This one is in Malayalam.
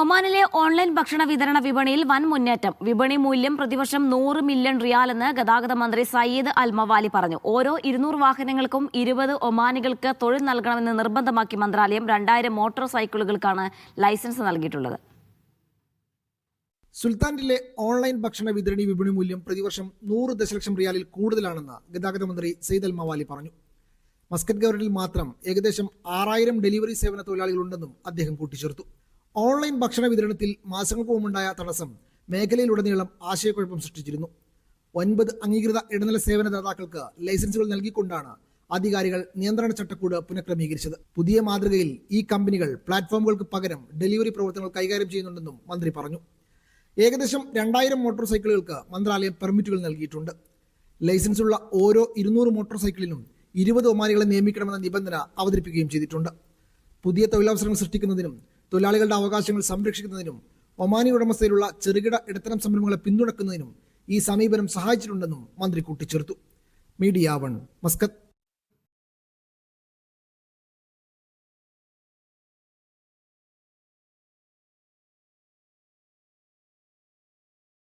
ഒമാനിലെ ഓൺലൈൻ ഭക്ഷണ വിതരണ വിപണിയിൽ വൻ മുന്നേറ്റം. വിപണി മൂല്യം പ്രതിവർഷം നൂറ് മില്യൺ റിയാൽ എന്ന് ഗതാഗത മന്ത്രി സയ്യിദ് അൽ മവാലി പറഞ്ഞു. ഓരോ ഇരുന്നൂറ് വാഹനങ്ങൾക്കും ഇരുപത് ഒമാനികൾക്ക് തൊഴിൽ നൽകണമെന്ന് നിർബന്ധമാക്കി മന്ത്രാലയം രണ്ടായിരം മോട്ടോർ സൈക്കിളുകൾക്കാണ് ലൈസൻസ് നൽകിയിട്ടുള്ളത്. സുൽത്താനിലെ ഓൺലൈൻ ഭക്ഷണ വിതരണി വിപണി മൂല്യം പ്രതിവർഷം നൂറ് ദശലക്ഷം റിയാലിൽ കൂടുതലാണെന്ന് ഗതാഗത മന്ത്രി സയ്യിദ് അൽ മവാലി പറഞ്ഞു. മസ്കറ്റ് ഗവർണറിൽ മാത്രം ഏകദേശം ആറായിരം ഡെലിവറി സേവന തൊഴിലാളികളുണ്ടെന്നും അദ്ദേഹം കൂട്ടിച്ചേർത്തു. ഓൺലൈൻ ഭക്ഷണ വിതരണത്തിൽ മാസങ്ങൾക്ക് മുമ്പുണ്ടായ തടസ്സം മേഖലയിലുടനീളം ആശയക്കുഴപ്പം സൃഷ്ടിച്ചിരുന്നു. ഒൻപത് അംഗീകൃത ഇടനില സേവന ദാതാക്കൾക്ക് ലൈസൻസുകൾ നൽകിക്കൊണ്ടാണ് അധികാരികൾ നിയന്ത്രണ ചട്ടക്കൂട് പുനഃക്രമീകരിച്ചത്. പുതിയ മാതൃകയിൽ ഈ കമ്പനികൾ പ്ലാറ്റ്ഫോമുകൾക്ക് പകരം ഡെലിവറി പ്രവർത്തനങ്ങൾ കൈകാര്യം ചെയ്യുന്നുണ്ടെന്നും മന്ത്രി പറഞ്ഞു. ഏകദേശം രണ്ടായിരം മോട്ടോർ സൈക്കിളുകൾക്ക് മന്ത്രാലയം പെർമിറ്റുകൾ നൽകിയിട്ടുണ്ട്. ലൈസൻസുള്ള ഓരോ ഇരുന്നൂറ് മോട്ടോർ സൈക്കിളിനും ഇരുപത് ഒമാനികളെ നിയമിക്കണമെന്ന നിബന്ധന അവതരിപ്പിക്കുകയും ചെയ്തിട്ടുണ്ട്. പുതിയ തൊഴിലവസരങ്ങൾ സൃഷ്ടിക്കുന്നതിനും തൊഴിലാളികളുടെ അവകാശങ്ങൾ സംരക്ഷിക്കുന്നതിനും ഒമാനി ഉടമസ്ഥയിലുള്ള ചെറുകിട ഇടത്തരം സംരംഭങ്ങളെ പിന്തുണക്കുന്നതിനും ഈ സമീപനം സഹായിച്ചിട്ടുണ്ടെന്നും മന്ത്രി കൂട്ടിച്ചേർത്തു. Media one Muscat.